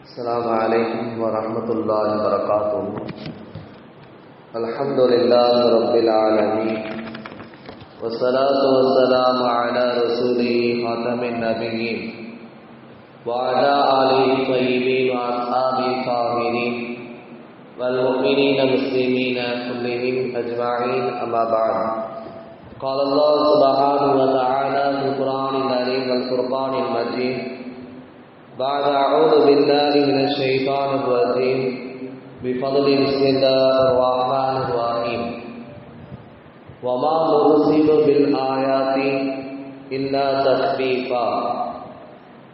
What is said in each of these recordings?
السلام علیکم ورحمۃ اللہ وبرکاتہ الحمد للہ رب العالمین وسلاۃ وسلام علی رسول خاتم النبیین وعلى علی طیبین وعصابہ طاہرین والمؤمنین مسلمین كلهم اجمعین اما بعد. قال الله سبحانه وتعالى في القرآن الكريم والفرقان المجيد. بعد أعوذ بالله من الشيطان الرجيم. بفضل بسم الله الرحمن الرحيم. وما نرسل بالآيات إلا تخفيفا.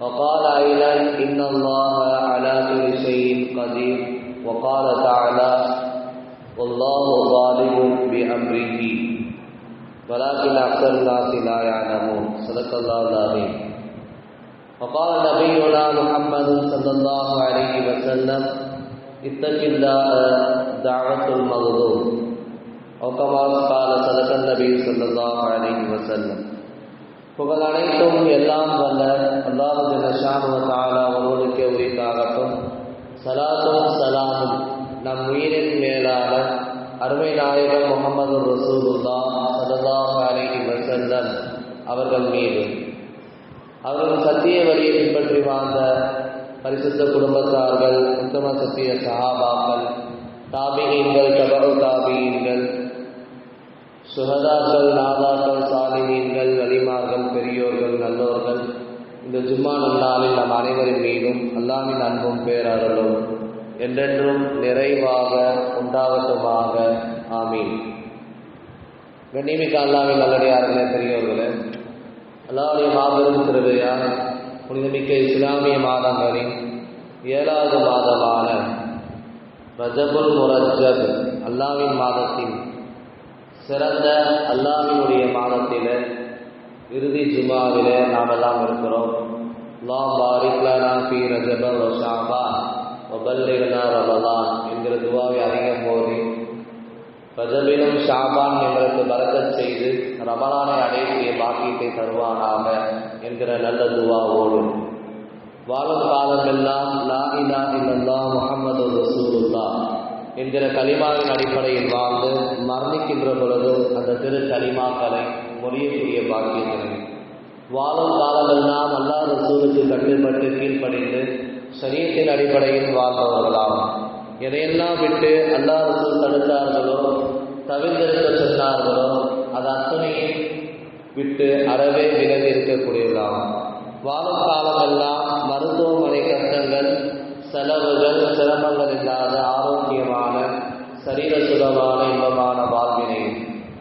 وقال أيضا إن الله على كل شيء قدير. وقال تعالى والله ظالم بأمره. ولكن أكثر الناس لا يعلمون صدق الله العظيم وقال نبينا محمد صلى الله عليه وسلم اتق الله دعوة المظلوم أو كما قال صدق النبي صلى الله عليه وسلم புகழ் அனைத்தும் எல்லாம் வல்ல அல்லாஹு ஜனஷானு தாலா ஒருவனுக்கே உரித்தாகட்டும் சலாத்தும் சலாமும் நம் உயிரின் மேலான அருமை நாயகம் முகமது ரசூலுல்லா சல்லாஹ் அலைஹி வசல்லம் அவர்கள் மீது அவர்கள் சத்திய வழியை பின்பற்றி வாழ்ந்த பரிசுத்த குடும்பத்தார்கள் உத்தம சத்திய சஹாபாக்கள் தாபிகீன்கள் தபரு தாபிகீன்கள் சுகதாக்கள் நாதாக்கள் சாலினீன்கள் வலிமார்கள் பெரியோர்கள் நல்லோர்கள் இந்த ஜும்மா நன்னாளில் நம் அனைவரின் மீதும் அல்லாமின் அன்பும் பேரருளும் என்றென்றும் நிறைவாக உண்டாகட்டுமாக. ஆமீன். கண்ணிமிக்க அல்லாவின் நல்லடியார்களே பெரியவர்களே அல்லாவுடைய மாபெரும் திருவையார் புனிதமிக்க இஸ்லாமிய மாதங்களின் ஏழாவது மாதமான ரஜபுல் முரஜப் அல்லாவின் மாதத்தின் சிறந்த அல்லாவினுடைய மாதத்தில் இறுதி ஜுமாவிலே நாம் எல்லாம் இருக்கிறோம் லா பாரிக்லானா பி ரஜப ஷாபா வபல்லிகனா ரமலான் என்கிற துவாவை அதிகம் போதி ரஜபிலும் ஷாபான் எங்களுக்கு பறக்கச் செய்து ரமலானை அடையக்கூடிய பாக்கியத்தை தருவானாக என்கிற நல்ல துவாவோடு. வாழும் காலமெல்லாம் லா இலா இல்லல்லா முகமது ரசூலுல்லா என்கிற களிமாவின் அடிப்படையில் வாழ்ந்து மரணிக்கின்ற பொழுது அந்த திரு களிமாக்களை மொழியக்கூடிய பாக்கியத்தினை. வாழும் காலமெல்லாம் அல்லா ரசூலுக்கு கட்டுப்பட்டு கீழ்ப்படிந்து சரியத்தின் அடிப்படையில் வாழ்ந்தவர்களாகும் எதையெல்லாம் விட்டு அல்லா ரசூல் தடுத்தார்களோ தவிர்த்திருக்க சொன்னார்களோ அது அத்தனையும் விட்டு அறவே விலகி இருக்கக்கூடியதாம் வாழும் காலமெல்லாம் மருத்துவமனை கஷ்டங்கள் செலவுகள் சிரமங்கள் இல்லாத ஆரோக்கியமான சரீர சுகமான இன்பமான வாழ்வினை.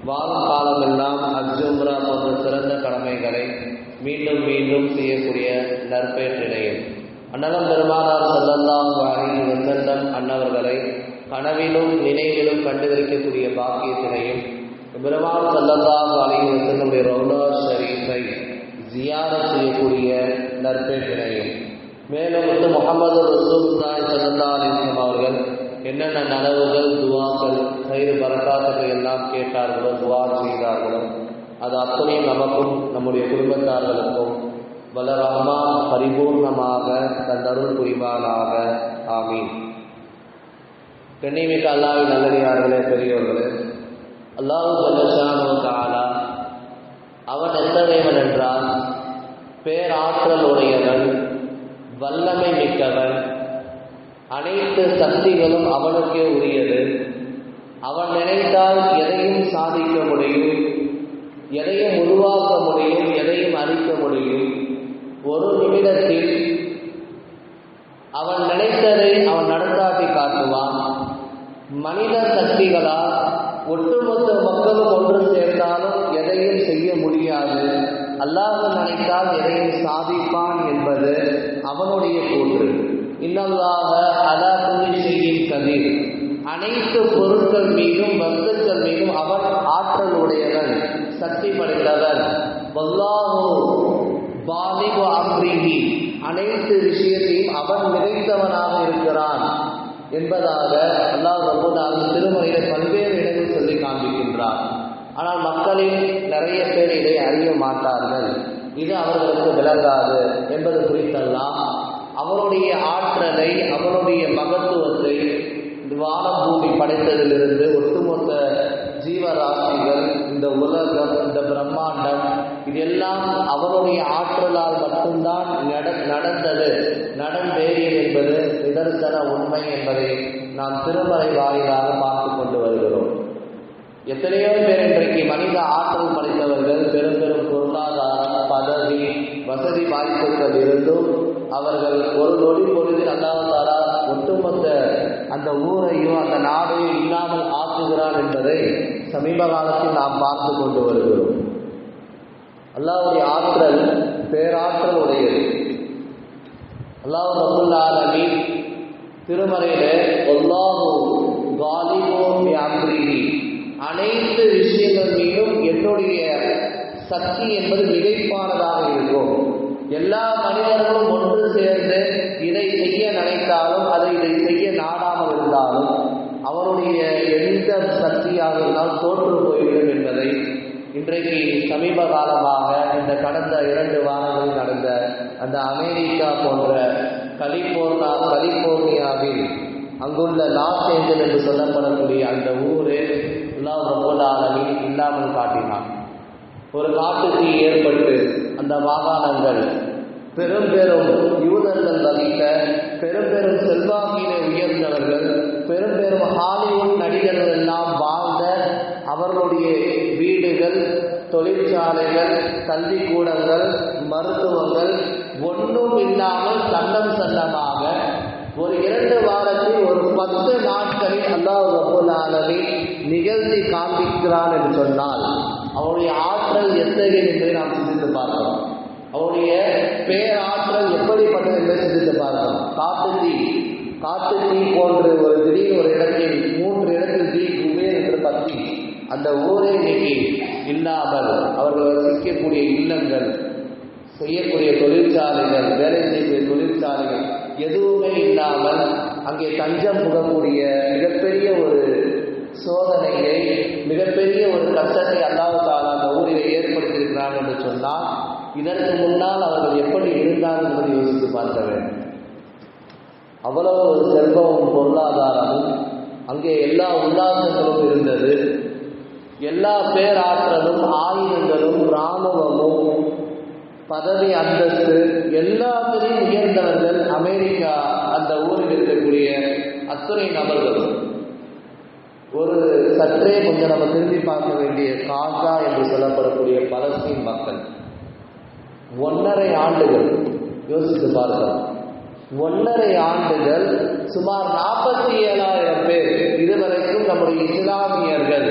வாழும் காலமெல்லாம் அஜும்ரா போன்ற சிறந்த கடமைகளை மீண்டும் மீண்டும் செய்யக்கூடிய நற்பேற்றினையும் அண்ணலம் பெருமானார் செல்லல்லாம் வாரில் வெசல்லம் அன்னவர்களை கனவிலும் நினைவிலும் கண்டுகளிக்கக்கூடிய பாக்கியத்தினையும் பெருமான் செல்லல்லாம் வாரில் வெசல்லுடைய ரவுலா ஷரீஃபை ஜியாரம் செய்யக்கூடிய நற்பேற்றினையும். மேலும் வந்து முகமது ரசூல்லாய் சல்லா அலிஸ்லாம் அவர்கள் என்னென்ன நனவுகள் துவாக்கள் கயிறு பரக்காத்துகள் எல்லாம் கேட்டார்களோ துவா செய்தார்களோ அது அத்தனையும் நமக்கும் நம்முடைய குடும்பத்தார்களுக்கும் வலரமா பரிபூர்ணமாக தந்தருள் புரிவானாக. ஆமீன். கண்ணிமிக்க அல்லாவின் நல்லடியார்களே பெரியோர்களே அல்லாஹு ஜல்லஷானு தாலா அவன் எத்தகையவன் என்றால் பேராற்றல் உடையவன் வல்லமை மிக்கவன் அனைத்து சக்திகளும் அவனுக்கே உரியது. அவன் நினைத்தால் எதையும் சாதிக்க முடியும் எதையும் உருவாக்க முடியும் எதையும் அழிக்க முடியும். ஒரு நிமிடத்தில் அவன் நினைத்ததை அவன் நடத்தாட்டி காட்டுவான். மனித சக்திகளால் ஒட்டுமொத்த மக்களும் ஒன்று சேர்ந்தாலும் எதையும் செய்ய முடியாது. அல்லாஹ் நினைத்தால் எதையும் சாதிப்பான் என்பது அவனுடைய கூற்று. இன்னல்லாக அலா துணி செய்யும் கதிர். அனைத்து பொருட்கள் மீதும் வஸ்துக்கள் மீதும் அவன் ஆற்றல் உடையவன் சக்தி படைத்தவன் வல்லாஹோ பாலிபு அம்ரிஹி. அனைத்து விஷயத்தையும் அவன் நிறைந்தவனாக இருக்கிறான் என்பதாக அல்லாஹ் ரபுல்லாஹ் திருமறையில பல்வேறு இடங்கள் சொல்லி காண்பிக்கின்றார். ஆனால் மக்களில் நிறைய பேர் இதை அறிய மாட்டார்கள். இது அவர்களுக்கு விளங்காது என்பது குறித்தெல்லாம் அவருடைய ஆற்றலை அவருடைய மகத்துவத்தை இந்த பூமி படைத்ததிலிருந்து ஒட்டுமொத்த ஜீவராசிகள் இந்த உலகம் இந்த பிரம்மாண்டம் இதெல்லாம் அவருடைய ஆற்றலால் மட்டும்தான் நட நடந்தது. நடந்தேறியது என்பது நிதர்சன உண்மை என்பதை நாம் திருமறை வாயிலாக பார்த்து கொண்டு வருகிறோம். எத்தனையோ பேர் இன்றைக்கு மனித ஆற்றல் படைத்தவர்கள் பெரும் பெரும் பொருளாதாரம் பதவி வசதி வாய்ப்புகள் இருந்தும் அவர்கள் ஒரு நொடி பொழுதில் அல்லாஹாலா ஒட்டுமொத்த அந்த ஊரையும் அந்த நாடையும் இல்லாமல் ஆற்றுகிறார் என்பதை சமீப காலத்தில் நாம் பார்த்து கொண்டு வருகிறோம். அல்லாவுடைய ஆற்றல் பேராற்றல் உடையது. அல்லாஹ் ரபுல்லாலமி திருமறையில ஒல்லாஹு காலிபோம் அனைத்து விஷயங்கள் மீதும் என்னுடைய சக்தி என்பது மிகைப்பானதாக இருக்கும். எல்லா மனிதர்களும் ஒன்று சேர்ந்து இதை செய்ய நினைத்தாலும் அதை இதை செய்ய நாடாமல் இருந்தாலும் அவனுடைய எந்த சக்தியாக இருந்தால் தோற்று போய்விடும் என்பதை இன்றைக்கு சமீப காலமாக இந்த கடந்த இரண்டு வாரங்களில் நடந்த அந்த அமெரிக்கா போன்ற கலிபோர்னா கலிபோர்னியாவில் அங்குள்ள லாஸ் ஏஞ்சல் என்று சொல்லப்படக்கூடிய அந்த ஊரே எல்லாம் ரபுல் ஆலமீன் இல்லாமல் காட்டினான். ஒரு காட்டு தீ ஏற்பட்டு அந்த மாகாணங்கள் பெரும் பெரும் யூதர்கள் வகித்த பெரும் பெரும் செல்வாக்கினை உயர்ந்தவர்கள் பெரும் பெரும் ஹாலிவுட் நடிகர்கள் எல்லாம் வாழ்ந்த அவர்களுடைய வீடுகள் தொழிற்சாலைகள் கல்விக்கூடங்கள் மருத்துவங்கள் ஒன்றும் இல்லாமல் சன்னம் சன்னமாக ஒரு இரண்டு வாரத்தில் ஒரு பத்து நாட்களில் அல்லாஹ் ரபுல் அளவை நிகழ்த்தி காண்பிக்கிறான் என்று சொன்னால் அவருடைய ஆற்றல் எத்தகையது என்பதை நாம் சிந்தித்து பார்க்கிறோம் அவருடைய பேராற்றல் எப்படிப்பட்டது என்பதை சிந்தித்து பார்க்கிறோம் காட்டு காத்து காட்டு தீ போன்று ஒரு திடீர் ஒரு இடத்தில் மூன்று இடத்தில் தீ குவே என்று பற்றி அந்த ஊரே இன்னைக்கு இல்லாமல் அவர்கள் வசிக்கக்கூடிய இல்லங்கள் செய்யக்கூடிய தொழிற்சாலைகள் வேலை செய்யக்கூடிய தொழிற்சாலைகள் எதுவுமே இல்லாமல் அங்கே தஞ்சம் புகக்கூடிய மிகப்பெரிய ஒரு சோதனையை மிகப்பெரிய ஒரு கஷ்டத்தை அல்லாவுக்காக அந்த ஊரில் ஏற்படுத்தியிருக்கிறார் என்று சொன்னால் இதற்கு முன்னால் அவர்கள் எப்படி இருந்தார்கள் என்பதை யோசித்து பார்க்க வேண்டும். அவ்வளவு ஒரு செல்வமும் பொருளாதாரமும் அங்கே எல்லா உல்லாசங்களும் இருந்தது. எல்லா பேராற்றலும் ஆயுதங்களும் இராணுவமும் பதவி அந்தஸ்து எல்லாத்திலையும் உயர்ந்தவர்கள் அமெரிக்கா அந்த ஊரில் இருக்கக்கூடிய அத்துணை நபர்களும். ஒரு சற்றே கொஞ்சம் நம்ம திரும்பி பார்க்க வேண்டிய காக்கா என்று சொல்லப்படக்கூடிய பலஸ்தீன் மக்கள். ஒன்றரை ஆண்டுகள் யோசித்து பார்க்கலாம். ஒன்றரை ஆண்டுகள் சுமார் நாற்பத்தி ஏழாயிரம் பேர் இதுவரைக்கும் நம்முடைய இஸ்லாமியர்கள்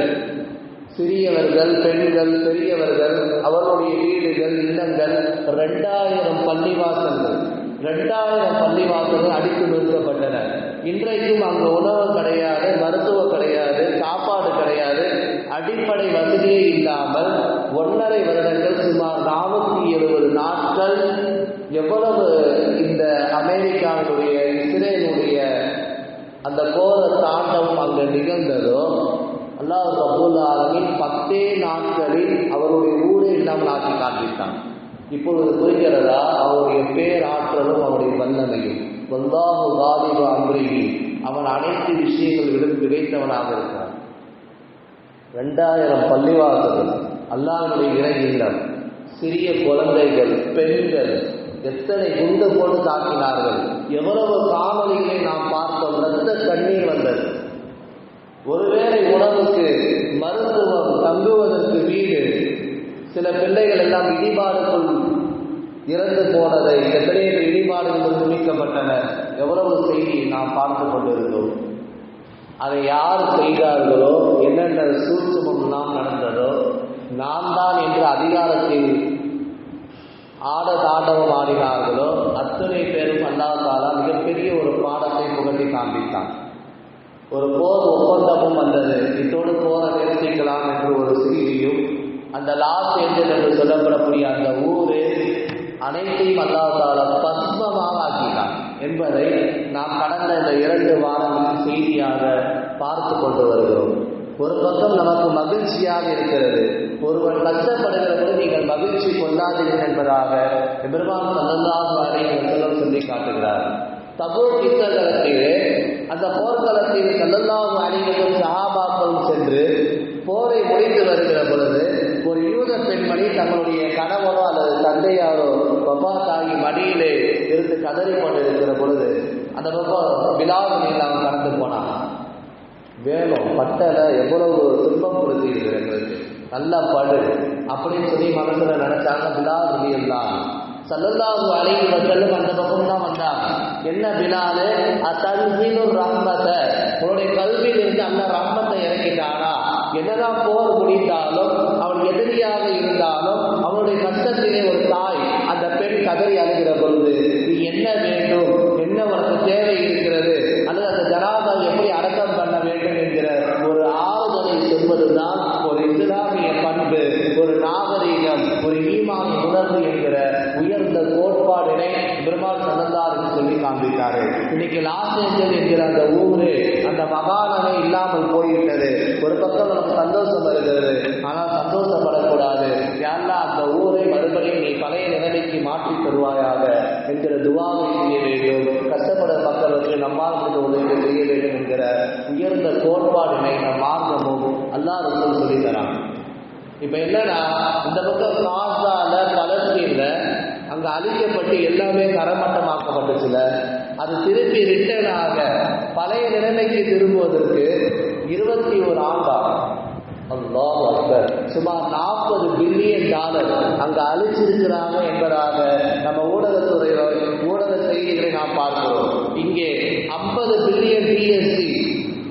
சிறியவர்கள் பெண்கள் பெரியவர்கள் அவர்களுடைய வீடுகள் இல்லங்கள் ரெண்டாயிரம் பள்ளிவாசல்கள். ரெண்டாயிரம் பள்ளிவாசல்கள் அடித்து நிறுத்தப்பட்டன. இன்றைக்கும் அங்கு உணவு கிடையாது மருத்துவம் கிடையாது சாப்பாடு கிடையாது. அடிப்படை வசதியே இல்லாமல் ஒன்றரை வருடங்கள் சுமார் நாற்பத்தி எழுபது நாட்கள் எவ்வளவு இந்த அமெரிக்காவினுடைய இஸ்ரேலுடைய அந்த போர தாண்டம் அங்கு நிகழ்ந்ததோ அல்லாஹ் ரபுல் ஆலமின் பத்தே நாட்களில் அவருடைய ஊரே இல்லாமல் ஆக்கி காண்பித்தான். இப்பொழுது புரிகிறதா? அவருடைய பேராற்றலும் அவருடைய வல்லமையும். வல்லாஹு காலிப அம்ரிகி அவன் அனைத்து விஷயங்களிலும் கிடைத்தவனாக இருக்கிறான். ரெண்டாயிரம் பள்ளிவாசல்கள் அல்லாஹனுடைய இறை இல்லம் சிறிய குழந்தைகள் பெண்கள் எத்தனை குண்டு போட்டு தாக்கினார்கள்? எவ்வளவு காவலிகளை நாம் பார்த்தோம் ரத்த கண்ணீர் வந்தது. ஒருவேளை உணவுக்கு மருத்துவம் தங்குவதற்கு வீடு சில பிள்ளைகள் எல்லாம் இடிபாடுக்குள் இறந்து போனதை எத்தனை இடிபாடுகள் துணிக்கப்பட்டன எவ்வளவு செய்தி நாம் பார்த்து கொண்டிருந்தோம். அதை யார் செய்தார்களோ என்னென்ன சூட்சமம் நாம் நடந்ததோ நாம் தான் என்று அதிகாரத்தில் ஆட தாண்டவம் ஆடினார்களோ அத்தனை பேரும் அல்லாஹாலா மிகப்பெரிய ஒரு பாடத்தை புகட்டி காண்பித்தான். ஒரு போர் ஒப்பந்தமும் வந்தது. இதோடு போரை நிறுத்திக்கலாம் என்று ஒரு செய்தியும் அந்த லாஸ் ஏஞ்சல் என்று சொல்லப்படக்கூடிய அந்த ஊர் அனைத்தையும் அல்லாஹால பத்மமாக ஆக்கினான் என்பதை நாம் கடந்த இந்த இரண்டு வாரங்களின் செய்தியாக பார்த்து கொண்டு வருகிறோம். ஒரு பக்கம் நமக்கு மகிழ்ச்சியாக இருக்கிறது. ஒருவன் கஷ்டப்படுகிறது நீங்கள் மகிழ்ச்சி கொண்டாதீர்கள் என்பதாக பெருமான் சல்லல்லாஹு அலைஹி வஸல்லம் சொல்லி காட்டுகிறார். தபூக் யுத்தகலத்திலே அந்த போர்க்களத்தில் சல்லல்லாஹு அலைஹி வஸல்லம் சஹாபாக்களும் சென்று போரை முடிந்து வருகிற பொழுது ஒரு யூத பெண்மணி தங்களுடைய கணவரோ அல்லது தந்தையாரோ பப்பாத்தாகி மடியிலே இருந்து கதறி கொண்டிருக்கிற பொழுது அந்த பக்கம் விழாவில் அவன் கடந்து போனான். வேணும் பட்டலை எவ்வளவு துன்பம் கொடுத்தீர்கள் எங்களுக்கு. நல்லா படு அப்படின்னு சொல்லி மனசுல நினைச்சாங்க பிலால் தான் சல்லல்லாஹு அலைஹி வஸல்லம் அந்த பக்கம் தான் வந்தாங்க என்ன பிலாலு? அத்தன்சீனு ரஹ்மத்தை உன்னுடைய கல்வியில் இருந்து அந்த ரஹ்மத்தை இறக்கிட்டானா? என்னதான் போர் முடிந்தாலும் அவன் எதிரியாக இருந்தாலும் அது திருப்பி ரிட்டர்ன் ஆக பழைய நிலைமைக்கு திரும்புவதற்கு இருபத்தி ஒரு ஆண்டாகும். அல்லாஹ் அக்பர். சுமார் நாற்பது பில்லியன் டாலர் அங்க அழிச்சிருக்கிறாங்க என்பதாக நம்ம ஊடகத்துறை ஊடக செய்திகளை நாம் பார்க்கிறோம். இங்கே ஐம்பது பில்லியன் டிஎஸ்சி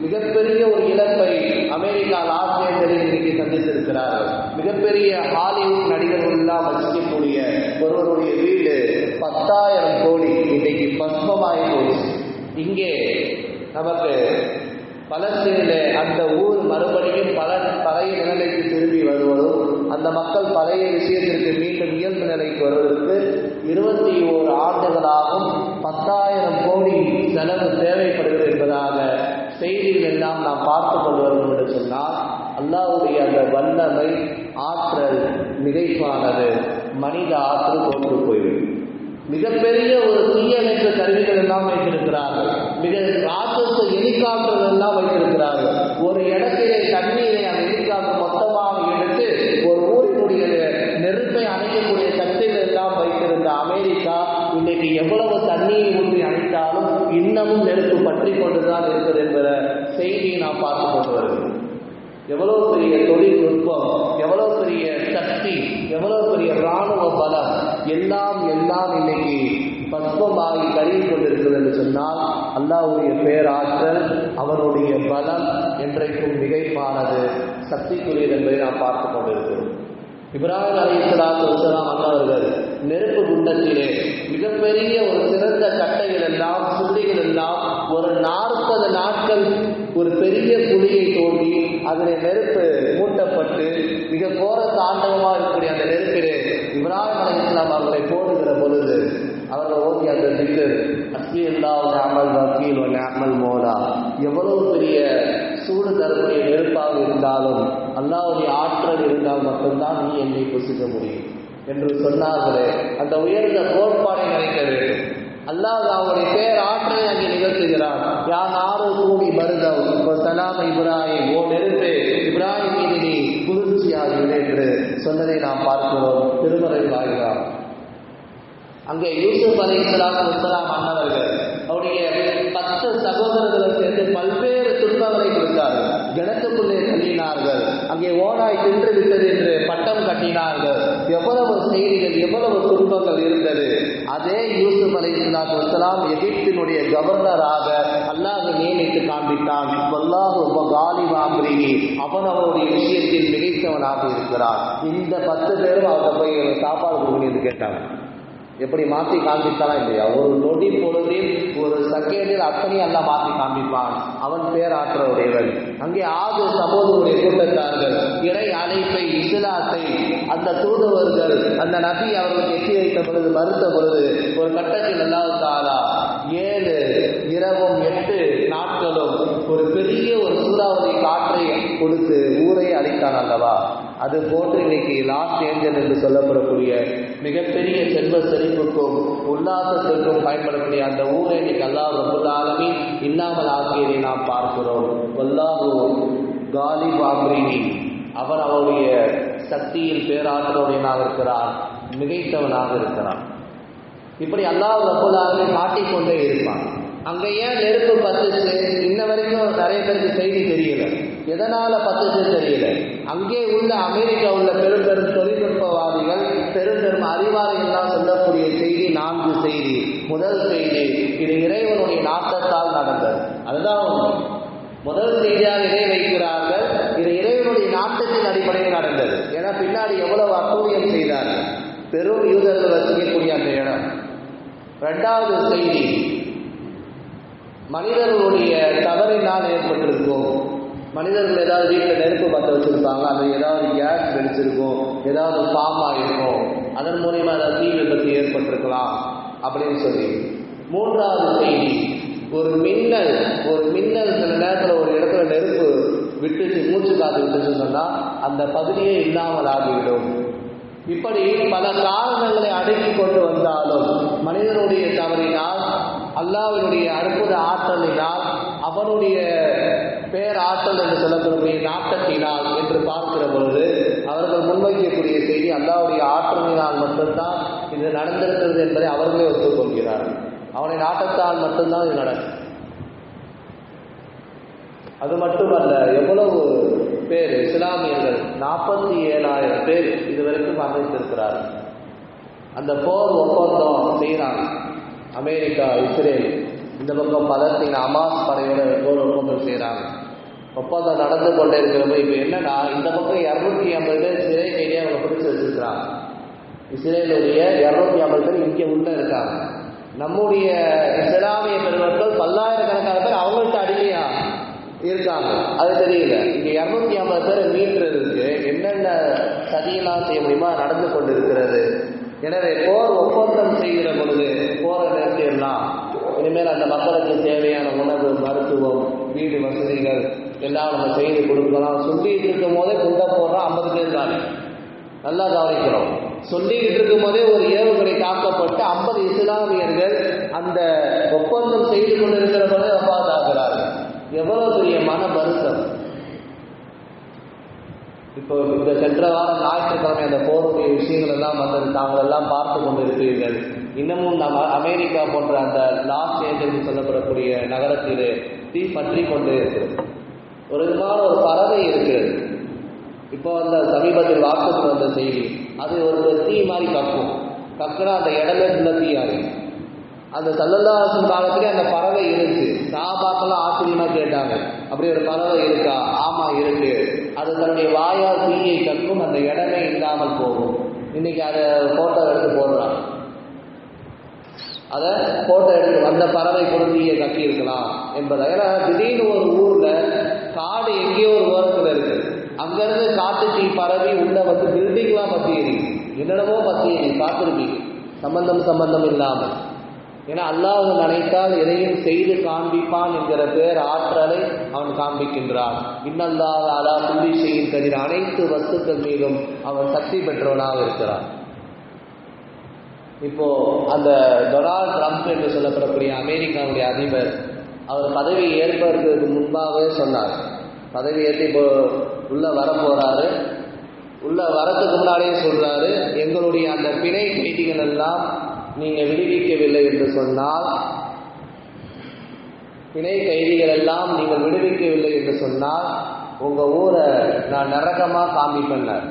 மிகப்பெரிய ஒரு இழப்பை அமெரிக்கா லாஸ் ஏஞ்சலில் இன்னைக்கு சந்தித்திருக்கிறார்கள். மிகப்பெரிய ஹாலிவுட் நடிகர்கள் எல்லாம் வசிக்கக்கூடிய ஒருவருடைய வீடு பத்தாயிரம் கோடி. இன்றைக்கு பஸ்மமாகி போச்சு. இங்கே நமக்கு பலஸ்தீனிலே அந்த ஊர் மறுபடியும் பல பழைய நிலைக்கு திரும்பி வருவதும் அந்த மக்கள் பழைய விஷயத்திற்கு மீண்டும் இயல்பு நிலைக்கு வருவதற்கு இருபத்தி ஓரு ஆண்டுகளாகவும் பத்தாயிரம் கோடி செலவு தேவைப்படுகிறது என்பதாக செய்திகள் எல்லாம் நாம் பார்த்து கொண்டு வருவோம் என்று சொன்னால் அல்லாவுடைய அந்த வல்லமை ஆற்றல் மிகைப்பானது. மனித ஆற்றல் தோற்று போய்விடும். மிகப்பெரிய ஒரு தீயணைப்பு கருவிகள் எல்லாம் வைத்திருக்கிறார்கள். மிக ராட்சச எலிகாப்டர் எல்லாம் வைத்திருக்கிறார்கள். ஒரு இடத்திலே தண்ணீரை அந்த எலிகாப்டர் மொத்தமாக எடுத்து ஒரு ஊரினுடைய நெருப்பை அணைக்கக்கூடிய சக்திகள் எல்லாம் வைத்திருந்த அமெரிக்கா இன்னைக்கு எவ்வளவு தண்ணீரை ஊற்றி அணைத்தாலும் இன்னமும் நெருப்பு பற்றி கொண்டுதான் இருக்கிறது என்கிற செய்தியை நாம் பார்த்து கொண்டு வருகிறோம் எவ்வளவு பெரிய தொழில்நுட்பம் எவ்வளவு பெரிய சக்தி எவ்வளவு பெரிய ராணுவ பலம் எல்லாம் எல்லாம் இன்னைக்கு பஸ்வமாகி கருகி கொண்டிருக்கிறது என்று சொன்னால் அல்லாவுடைய பேராற்றல் அவனுடைய பலம் என்றைக்கும் மிகைப்பானது. சக்திக்குரியது என்பதை நாம் பார்த்து கொண்டிருக்கிறோம். இப்ராஹிம் அலி இஸ்லாத்து வசலாம் உள்ளத்திலே மிகப்பெரிய ஒரு சிறந்த கட்டைகள் எல்லாம் சுள்ளிகள் எல்லாம் ஒரு நாற்பது நாட்கள் ஒரு பெரிய குழியை தோண்டி அதில் நெருப்பு மூட்டப்பட்டு மிக கோர தாண்டவமாக இருக்கக்கூடிய அந்த நெருப்பிலே இப்ராஹிம் அலி இஸ்லாம் அவர்களை போடுகிற பொழுது அவர்கள் ஓகே அந்த திக்கர் அஸ்மி அல்லா அமல் வக்கீல் அமல் மோலா. எவ்வளவு பெரிய சூடு தரக்கூடிய நெருப்பாக இருந்தாலும் அல்லாவுடைய ஆற்றல் இருந்தால் மட்டும்தான் நீ என்னை புசிக்க முடியும். என்று சொன்னார்களே. அந்த உயர்ந்த கோட்பாடை நினைக்க வேண்டும். அல்லாஹ் அவருடைய பேர் ஆற்றலை அங்கே நிகழ்த்துகிறான் யான் ஆறு கூடி மருதம்? சலாம் இப்ராஹிம். ஓ நெருப்பு இப்ராஹிம் மீது நீ குளிர்ச்சியாகிறது என்று சொன்னதை நாம் பார்க்கிறோம். திருமறை வாழ்கிறார் அங்கே யூசுப் அலி இஸ்லாம் அண்ணவர்கள் கிணத்துக்குள்ளே தள்ளினார்கள் அங்கே ஓனாய் தின்று விட்டது என்று பட்டம் கட்டினார்கள். எவ்வளவு செய்திகள் எவ்வளவு துன்பங்கள் இருந்தது. அதே யூசுப் அலி இஸ்லாம் இஸ்லாம் எகிப்தினுடைய கவர்னராக அல்லாஹ் நியமித்து காண்பித்தான். வல்லாஹு காலிபாம்பிரிகி அவன் அவருடைய விஷயத்தில் மிகைத்தவனாக இருக்கிறான். இந்த பத்து பேரும் அவர்கிட்ட போய் சாப்பாடு கொடுக்கணும்னு கேட்டாங்க. எப்படி மாற்றி காண்பித்தானா இல்லையா? ஒரு நொடி பொழுதில் ஒரு செகண்டில் அத்தனையும் எல்லாம் மாற்றி காண்பிப்பான். அவன் பேராற்றவுடையவன் அங்கே ஆது சமூகத்துடைய கூட்டத்தார்கள் இறை அழைப்பை இஸ்லாத்தை அந்த தூதுவர்கள் அந்த நபி அவர்களுக்கு எட்டி வைத்த பொழுது மறுத்த பொழுது ஒரு கட்டத்தில் தாரா ஏழு இரவும் எட்டு நாட்களும் ஒரு பெரிய ஒரு சூறாவளி காற்றை கொடுத்து ஊரை அழைத்தான் அல்லவா? அது போன்று இன்னைக்கு லாஸ்ட் ஏஞ்சல் என்று சொல்லப்படக்கூடிய மிகப்பெரிய செல்வ செழிப்புக்கும் உல்லாசத்திற்கும் பயன்படக்கூடிய அந்த ஊரை இன்னைக்கு அல்லாஹ் ரபுல்லாலுமே இல்லாமல் ஆக்கியதை நாம் பார்க்கிறோம். வல்லாஹு காலி பாப்ரினி. அவர் அவருடைய சக்தியில் பேராற்றலுடையனாக இருக்கிறான் மிகைத்தவனாக இருக்கிறான் இப்படி அல்லாஹ் ரபுல்லாலுமே காட்டிக்கொண்டே இருப்பான். அங்கே ஏன் நெருப்பு பத்துச்சு இன்ன வரைக்கும் நிறைய பேருக்கு செய்தி தெரியல. எதனால பத்துச்சு தெரியல. அங்கே உள்ள அமெரிக்கா உள்ள பெரும் பெரும் தொழில்நுட்பவாதிகள் பெரும் பெரும் அறிவாளிகள்லாம் சொல்லக்கூடிய செய்தி நான்கு செய்தி. முதல் செய்தி இது இறைவனுடைய நாட்டத்தால் நடந்தது. அதுதான் முதல் செய்தியாக இதை வைக்கிறார்கள். இது இறைவனுடைய நாட்டத்தின் அடிப்படையில் நடந்தது. ஏன்னா பின்னாடி எவ்வளவு அக்கூரியம் செய்தார்கள். பெரும் யூதர்கள் வசிக்கக்கூடிய அந்த இடம். ரெண்டாவது செய்தி மனிதர்களுடைய தவறினால் ஏற்பட்டிருக்கும் மனிதர்கள் ஏதாவது வீட்டில் நெருப்பு பற்ற வச்சிருப்பாங்க அது ஏதாவது கேஸ் வெடிச்சிருக்கும் ஏதாவது பாம் ஆகிருக்கும் அதன் மூலியமாக ஏதாவது தீ விபத்து ஏற்பட்டிருக்கலாம் அப்படின்னு சொல்லி. மூன்றாவது செய்தி ஒரு மின்னல் ஒரு மின்னல் சில நேரத்தில் ஒரு இடத்துல நெருப்பு விட்டுச்சு மூச்சு காத்து விட்டுச்சுன்னு சொன்னால் அந்த பகுதியே இல்லாமல் ஆகிவிடும். இப்படி பல காரணங்களை அடக்கி கொண்டு வந்தாலும் மனிதனுடைய தவறினால் அல்லாவினுடைய அற்புத ஆற்றலினால் அவனுடைய பேராற்றல் என்று சொல்லக்கூடிய நாட்டத்தினால் என்று பார்க்கிற பொழுது அவர்கள் முன்வைக்கக்கூடிய செய்தி அல்லாவுடைய ஆற்றலினால் மட்டும்தான் இது நடந்திருக்கிறது என்பதை அவர்களே ஒத்துக்கொள்கிறார்கள். அவனை நாட்டத்தால் மட்டும்தான் இது நடக்கும் அது மட்டுமல்ல எவ்வளவு பேர் இஸ்லாமியர்கள் நாற்பத்தி ஏழாயிரம் பேர் இதுவரைக்கும் அமைத்திருக்கிறார்கள் அந்த போர் ஒப்பந்தம் செய்கிறாங்க. அமெரிக்கா இஸ்ரேல் இந்த பக்கம் பதத்தின் அமாஸ் படையோட போர் ஒப்பந்தம் செய்கிறாங்க. ஒப்பந்தம் நடந்து கொண்டே இருக்கிறப்ப இப்போ என்னன்னா இந்த பக்கம் இரநூத்தி ஐம்பது பேர் சிறை கைதியாக அவங்க பிடிச்சி வச்சிருக்கிறாங்க. இஸ்ரேலுடைய இரநூத்தி ஐம்பது பேர் இங்கே உள்ள இருக்காங்க. நம்முடைய இஸ்லாமிய பெருமக்கள் பல்லாயிரக்கணக்கான பேர் அவங்கள்ட்ட அடிமையா இருக்காங்க. அது தெரியல இங்க இரநூத்தி ஐம்பது பேரை மீட்டுறதுக்கு என்னென்ன சதியெல்லாம் செய்ய முடியுமா நடந்து கொண்டு இருக்கிறது எனவே போர் ஒப்பந்தம் செய்கிற பொழுது போரை நிறுத்திடலாம் இனிமேல் அந்த மக்களுக்கு தேவையான உணவு மருத்துவம் வீடு வசதிகள் எல்லாம் நம்ம செய்து கொடுக்கலாம்? சொல்லிட்டு இருக்கும் போதே குண்டை போடுறோம் ஐம்பது பேர் தானே. நல்லா கவனிக்கிறோம். சொல்லிக்கிட்டு இருக்கும் போதே ஒரு ஏவுகணை தாக்கப்பட்டு ஐம்பது இஸ்லாமியர்கள் அந்த ஒப்பந்தம் செய்து கொண்டிருக்கிற போதே ஒப்பாதாகிறார்கள் எவ்வளவு பெரிய மன வருத்தம் இப்போ இந்த சென்ற வாரம் ஞாயிற்றுக்கிழமை அந்த போருடைய விஷயங்கள் எல்லாம் வந்தது. தாங்கள் எல்லாம் பார்த்து கொண்டிருக்கிறீர்கள் இன்னமும் நம்ம அமெரிக்கா போன்ற அந்த லாஸ் ஏஞ்சல்ஸ் சொல்லப்படக்கூடிய நகரத்தில் தீ பற்றி கொண்டு இருக்கிறது ஒரு விதமான ஒரு பறவை இருக்கிறது. இப்போ அந்த சமீபத்தில் வாட்ஸ்அப் வந்த செய்தி அது ஒரு தீ மாதிரி கக்கும். கக்குனா அந்த இடமே ஃபுல்லாக தீ ஆகும் அந்த சல்லல்லாசன் காலத்திலே அந்த பறவை இருக்கு சாபாக்கெல்லாம் ஆச்சரியமா கேட்டாங்க. அப்படி ஒரு பறவை இருக்கா? ஆமா இருக்கு. அது தன்னுடைய வாயால் தீயை கக்கும் அந்த இடமே இல்லாமல் போகும். இன்னைக்கு அதை போட்டோ எடுத்து போடுறாங்க. அதை போட்டோ எடுத்து அந்த பறவை கூட தீயை கட்டியிருக்கலாம் என்பதை. ஏன்னா திடீர்னு ஒரு ஊரில் காடு எங்கேயோ ஒரு ஓரத்தில் இருக்கு. அங்கிருந்து காட்டு தீ பரவி உள்ள வந்து பில்டிங்லாம் பத்தி என்னடமோ என்னென்னமோ பத்தி சம்பந்தம் சம்பந்தம் இல்லாமல். ஏன்னா அல்லாஹ் நினைத்தால் எதையும் செய்து காண்பிப்பான் என்கிற பேர் ஆற்றலை அவன் காண்பிக்கின்றான். இன்னல்லாத அலா புள்ளி செய்யும் கதிர் அனைத்து வஸ்துக்கள் மீதும் அவன் சக்தி பெற்றவனாக இருக்கிறான். இப்போ அந்த டொனால்ட் ட்ரம்ப் என்று சொல்லப்படக்கூடிய அமெரிக்காவுடைய அதிபர் அவர் பதவி ஏற்பதற்கு முன்பாகவே சொன்னார். பதவி ஏற்று இப்போ உள்ள வரப்போறாரு. உள்ள வரத்துக்கு முன்னாடியே சொல்றாரு எங்களுடைய அந்த பிணை கைதிகள் எல்லாம் நீங்க விடுவிக்கவில்லை என்று சொன்னால் பிணை கைதிகள் எல்லாம் நீங்கள் விடுவிக்கவில்லை என்று சொன்னால் உங்க ஊரை நான் நரகமா காமிப்பேன்னார்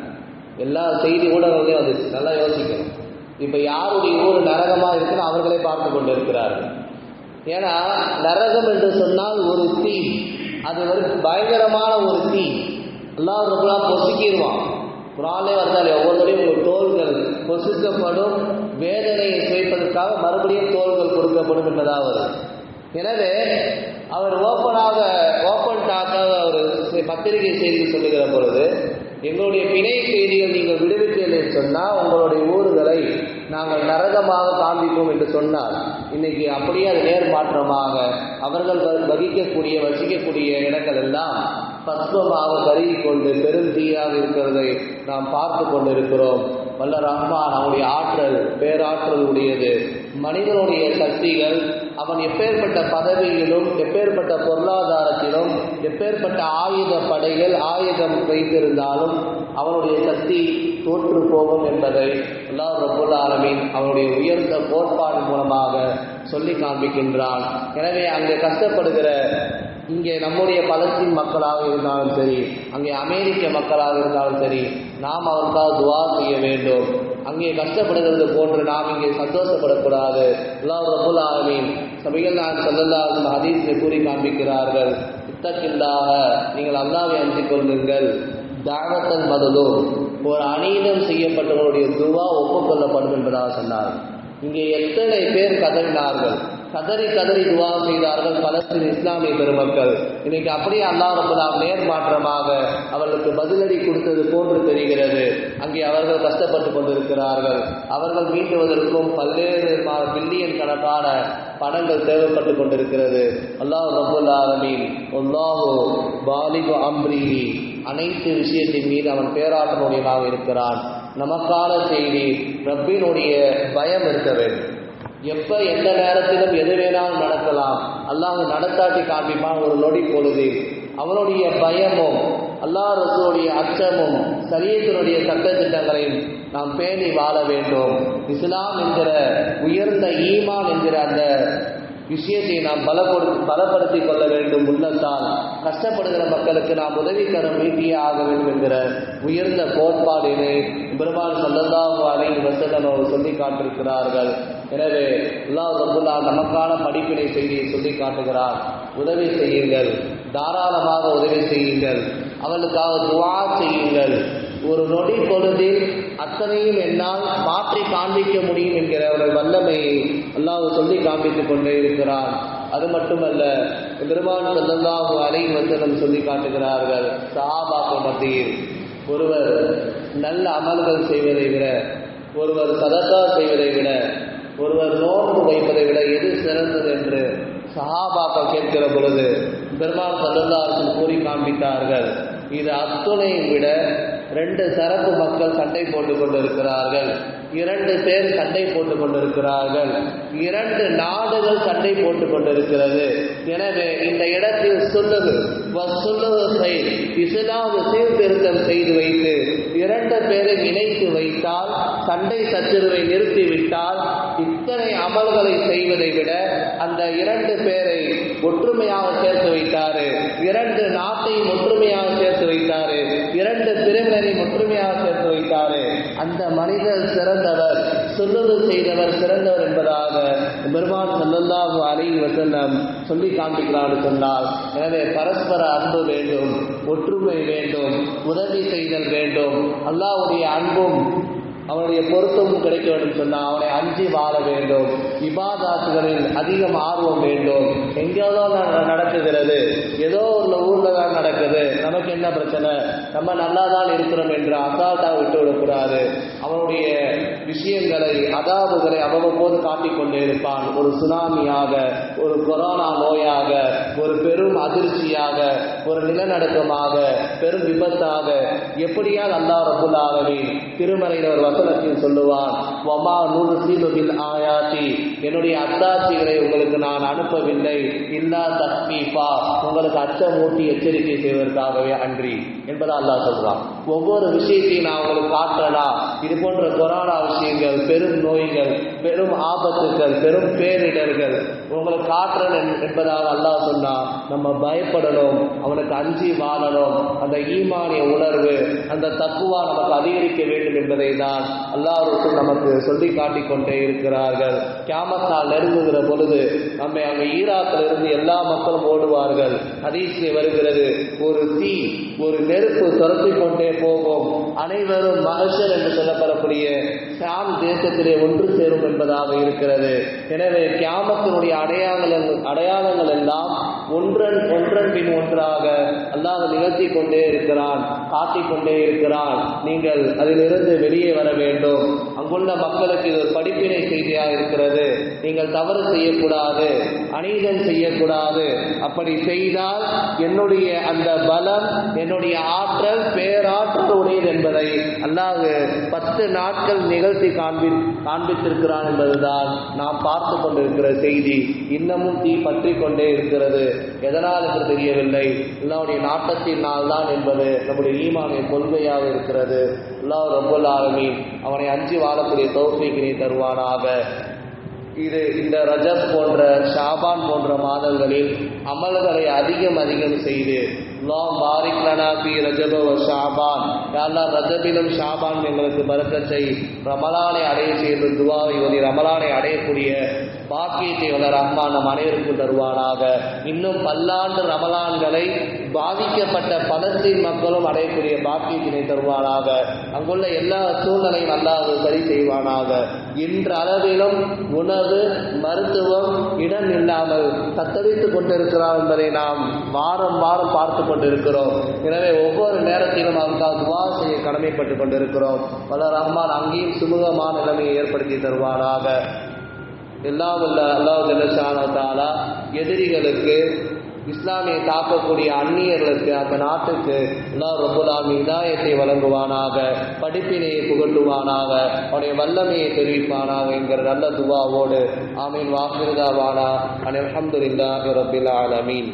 எல்லா செய்தி ஊடகங்களையும் வந்துச்சு நல்லா யோசிக்கணும். இப்ப யாருடைய ஊர் நரகமா இருக்குன்னு அவர்களே பார்த்து கொண்டு இருக்கிறார்கள் ஏன்னா நரகம் என்று சொன்னால் ஒரு தீ. அது ஒரு பயங்கரமான ஒரு தீ. எல்லாம் ரபுல்லா பொசுக்கிடுவான் குரானே வந்தாலே ஒவ்வொருத்தரையும் உங்கள் தோள்கள் பொசுக்கப்படும் வேதனையை சுவைப்பதற்காக மறுபடியும் தோள்கள் கொடுக்கப்படும் என்பதாக வரும் எனவே அவர் ஓப்பனாக ஓப்பன் டாக்காக ஒரு பத்திரிகை செய்தி சொல்லுகிற பொழுது எங்களுடைய பிணை செய்திகள் நீங்கள் விடுவிக்கவில்லை என்று சொன்னால் உங்களுடைய ஊர்களை நாங்கள் நரகமாக காண்பிப்போம் என்று சொன்னார் இன்னைக்கு அப்படியே அது நேர்மாற்றமாக அவர்கள் வகிக்கக்கூடிய வசிக்கக்கூடிய இடங்கள் எல்லாம் பஸ்பமாக கருகி கொண்டு பெரும் தீயாக இருக்கிறதை நாம் பார்த்து கொண்டிருக்கிறோம். வல்ல ரஹ்மான் அவனுடைய ஆற்றல் பேராற்றல் உடையது மனிதனுடைய சக்திகள் அவன் எப்பேற்பட்ட பதவியிலும் எப்பேற்பட்ட பொருளாதாரத்திலும் எப்பேற்பட்ட ஆயுத படைகள் ஆயுதம் வைத்திருந்தாலும் அவனுடைய சக்தி தோற்று போகும் என்பதை அல்லாஹ் ரபுல் ஆலமீன் அவனுடைய உயர்ந்த கோட்பாடு மூலமாக சொல்லி காண்பிக்கின்றான். எனவே அங்கே கஷ்டப்படுகிற இங்கே நம்முடைய பலஸ்தீன் மக்களாக இருந்தாலும் சரி அங்கே அமெரிக்க மக்களாக இருந்தாலும் சரி நாம் அவருக்காக துவா செய்ய வேண்டும். அங்கே கஷ்டப்படுகிறது போன்று நாம் இங்கே சந்தோஷப்படக்கூடாது. அல்லாஹ் ரபுல் ஆலமீன் சபையில் நான் சொல்லல்லாத ஹதீஸில் கூறி காண்பிக்கிறார்கள். இத்தக்கில்லாக நீங்கள் அல்லாவை அஞ்சிக் கொள்ளுங்கள். தானத்தன் மதலும் ஒரு அநீதம் செய்யப்பட்டவர்களுடைய துவா ஒப்புக்கொள்ளப்படும் என்பதாக சொன்னார் இங்கே எத்தனை பேர் கதறினார்கள்? கதறி கதறி துவா செய்தார்கள் பலஸ்தீன் இஸ்லாமிய பெருமக்கள். இன்னைக்கு அப்படியே அல்லா ரபுல்லாம் நேர்மாற்றமாக அவர்களுக்கு பதிலடி கொடுத்தது போன்று தெரிகிறது. அங்கே அவர்கள் கஷ்டப்பட்டு கொண்டிருக்கிறார்கள். அவர்கள் மீட்டுவதற்கும் பல்வேறு பில்லியன் கணக்கான பணங்கள் தேவைப்பட்டு கொண்டிருக்கிறது. அல்லாஹ் ரபுல் ஆலமீன் ஒல்லாஹோ பாலிபு அம்ரி அனைத்து விஷயத்தின் மீது அவன் பேராற்றனுடையதாக இருக்கிறான். நமக்கான செய்தி ரப்பினுடைய பயம் இருக்க வேண்டும். எப்ப எந்த நேரத்திலும் எது வேணாலும் நடக்கலாம். அல்லாஹ் நடத்தாட்டி காமிப்பான் ஒரு நொடி பொழுது. அவனுடைய பயமும் அல்லாஹ் ரசூடைய அச்சமும் சரியத்தினுடைய சட்டத்திட்டங்களையும் நாம் பேணி வாழ வேண்டும். இஸ்லாம் என்கிற உயர்ந்த ஈமான் என்கிற அந்த விஷயத்தை நாம் பலப்படுத்தி பலப்படுத்திக் கொள்ள வேண்டும். உள்ளத்தால் கஷ்டப்படுகிற மக்களுக்கு நாம் உதவிக்கரம் நீட்டியே ஆக வேண்டும் என்கிற உயர்ந்த கோட்பாடினை பெருமாள் சல்லல்லாஹு அலைஹி வஸல்லம் அவர் சொல்லி காட்டிருக்கிறார்கள் எனவே அல்லாஹ் ரபுல்லா நமக்கான படிப்பினை செய்தியை சொல்லி காட்டுகிறார். உதவி செய்யுங்கள். தாராளமாக உதவி செய்யுங்கள். அவளுக்காக துவா செய்யுங்கள். ஒரு நொடி பொழுதில் அத்தனையும் என்னால் மாற்றி காண்பிக்க முடியும் என்கிற ஒரு வல்லமையை அல்லாஹ் சொல்லி காண்பித்துக் கொண்டே இருக்கிறான். அது மட்டுமல்ல பெருமான் செல்லல்லாஹு அலை வசனம் சொல்லி காட்டுகிறார்கள் சஹாபாக்கள் மத்தியில். ஒருவர் நல்ல அமல்கள் செய்வதை விட ஒருவர் சதக்கா செய்வதை விட ஒருவர் நோன்பு வைப்பதை விட எது சிறந்தது என்று சஹாபாக்கள் கேட்கிற பொழுது பெருமாள் சல்லல்லாஹு கூறி காண்பித்தார்கள். இது அத்துணையை விட ரெண்டு தரப்பு மக்கள் சண்டை போட்டுக் கொண்டிருக்கிறார்கள். இரண்டு பேர் சண்டை போட்டுக் கொண்டிருக்கிறார்கள். இரண்டு நாடுகள் சண்டை போட்டுக் கொண்டிருக்கிறது. எனவே இந்த இடத்தில் சொல்லுது சொல்லுது இஸ்லாம் சீர்திருத்தம் செய்து வைத்து இரண்டு பேரை இணைத்து வைத்தால் சண்டை சச்சரவை நிறுத்திவிட்டால் இத்தனை அமல்களை செய்வதை விட அந்த இரண்டு பேரை ஒற்றுமையாக சேர்த்து வைத்தாரு. இரண்டு நாட்டையும் ஒற்றுமையாக சேர்த்து வைத்தாரு. இரண்டு பிரிவினரையும் ஒற்றுமையாக சேர்த்து வைத்தாரு. அந்த மனிதர் சிறந்தவர் சொல்லுவது செய்தவர் சிறந்தவர் என்பதாக பெருமான் செல்லல்லாஹு அலைஹி வசல்லம் சொல்லி காண்பிக்கிறான்னு சொன்னால் எனவே பரஸ்பர அன்பு வேண்டும் ஒற்றுமை வேண்டும் உதவி செய்தல் வேண்டும். அல்லாவுடைய அன்பும் அவனுடைய பொருத்தமும் கிடைக்க வேண்டும் சொன்னால் அவனை அஞ்சி வாழ வேண்டும். இபாதாத்துகளில் அதிகம் ஆர்வம் வேண்டும். எங்கேயோ நடக்குகிறது. ஏதோ ஒரு ஊரில் தான் நடக்குது. நமக்கு என்ன பிரச்சனை? நம்ம நல்லா தான் இருக்கிறோம் என்று அசால்ட்டாக விட்டு விடக்கூடாது அவனுடைய விஷயங்களை அதாபுகளை அவ்வப்போது காட்டிக் கொண்டே இருப்பான். ஒரு சுனாமியாக ஒரு கொரோனா நோயாக ஒரு பெரும் அதிர்ச்சியாக ஒரு நிலநடுக்கமாக பெரும் விபத்தாக எப்படியால் அல்லாஹ் ரபுல்லாகவே திருமலையில் ஒரு வசனத்தில் சொல்லுவான் வமா நூறு சீலுகில் ஆயாத்தி. என்னுடைய அத்தாட்சிகளை உங்களுக்கு நான் அனுப்பவில்லை. இல்லா தஸ்மீஃபா உங்களுக்கு அச்சமூட்டி எச்சரிக்கை செய்வதற்காகவே அன்றி என்பதை அல்லாஹ் சொல்றான். ஒவ்வொரு விஷயத்தையும் நான் உங்களுக்கு காட்டலாம் இது போன்ற கொரோனா விஷயங்கள் பெரும் நோய்கள் பெரும் ஆபத்துகள் பெரும் பேரிடர்கள் உங்களுக்கு காட்டுறேன் என்பதாக அல்லாஹ் சொன்னா நம்ம பயப்படணும் அவனுக்கு அஞ்சி வாழணும். அந்த ஈமானிய உணர்வு அந்த தக்குவா நமக்கு அதிகரிக்க வேண்டும் என்பதை தான் அல்லாஹ் நமக்கு சொல்லி காட்டிக் கொண்டே இருக்கிறார்கள். கியாமத்தால் நெருங்குகிற பொழுது நம்மை அங்கே ஈராக்கில் இருந்து எல்லா மக்களும் ஓடுவார்கள். ஹதீஸில் வருகிறது ஒரு தீ ஒரு நெருப்பு துரத்தி கொண்டே போகும். அனைவரும் மகசர் என்று சொல்லப்படக்கூடிய சாம் தேசத்திலே ஒன்று சேரும் என்பதாக இருக்கிறது. எனவே கியாமத்தினுடைய அடையாளங்கள் அடையாளங்கள் எல்லாம் ஒன்றன் ஒன்றன் பின் ஒன்றாக அல்லாஹ் நிகழ்த்தி கொண்டே இருக்கிறான் காட்டிக் கொண்டே இருக்கிறான். நீங்கள் அதிலிருந்து வெளியே வர வேண்டும். உள்ள மக்களுக்கு இது ஒரு படிப்பினை செய்தியாக இருக்கிறது. நீங்கள் தவறு செய்யக்கூடாது அநீதம் செய்யக்கூடாது. அப்படி செய்தால் என்னுடைய அந்த பலம் என்னுடைய ஆற்றல் பேராற்றல் உடையது என்பதை அல்லாது பத்து நாட்கள் நிகழ்த்தி காண்பி காண்பித்திருக்கிறான் என்பதுதான் நாம் பார்த்து கொண்டிருக்கிற செய்தி. இன்னமும் தீ பற்றி கொண்டே இருக்கிறது. எதனால் என்று தெரியவில்லை. அல்லாவுடைய நாள் தான் என்பது நம்முடைய ஈமானிய கொள்கையாக இருக்கிறது. அல்லாஹ் ரபுல் ஆலமீன் அவனை அஞ்சு வாழக்கூடிய தௌஃபீக்கினை தருவானாக. இது இந்த ரஜப் போன்ற ஷாபான் போன்ற மாதங்களில் அமல்களை அதிகம் அதிகம் செய்து லா பாரிக் லனாபி ஃபீ ரஜப ஷாபான். யாரா ரஜபிலும் ஷாபான் எங்களுக்கு பரக்கத் செய். ரமலானை அடைய செய்து துவாவை ஓதி ரமலானை அடையக்கூடிய பாக்கியத்தை வல்ல அம்மா நம் அனைவருக்கும் தருவானாக. இன்னும் பல்லாண்டு ரமலான்களை பாதிக்கப்பட்ட பலஸ்தீன் மக்களும் அடையக்கூடிய பாக்கியத்தினை தருவானாக. அங்குள்ள எல்லா சூழ்நிலையும் அல்லாது சரி செய்வானாக. இன்றளவிலும் உணவு மருத்துவம் இடம் இல்லாமல் தத்தளித்துக் கொண்டிருக்கிறார் என்பதை நாம் வாரம் வாரம் பார்த்து கொண்டிருக்கிறோம். எனவே ஒவ்வொரு நேரத்திலும் அவருக்காக துவா செய்ய கடமைப்பட்டு கொண்டிருக்கிறோம். பலர் அம்மான் அங்கேயும் சுமூகமான நிலைமையை ஏற்படுத்தி தருவானாக. எல்லாம் உள்ள அல்லாஹ் ஜல்லஷானோ எதிரிகளுக்கு இஸ்லாமியை தாக்கக்கூடிய அந்நியர்களுக்கு அந்த நாட்டுக்கு அல்லாஹ் ரபுல்லாமி இதாயத்தை வழங்குவானாக படிப்பினையை புகட்டுவானாக அவனுடைய வல்லமையை தெரிவிப்பானாக என்கிற நல்ல துவாவோடு ஆமீன் வாக்கிருதாவானா அனில் அஹமதுல்லா ரபில் ஆலமீன்.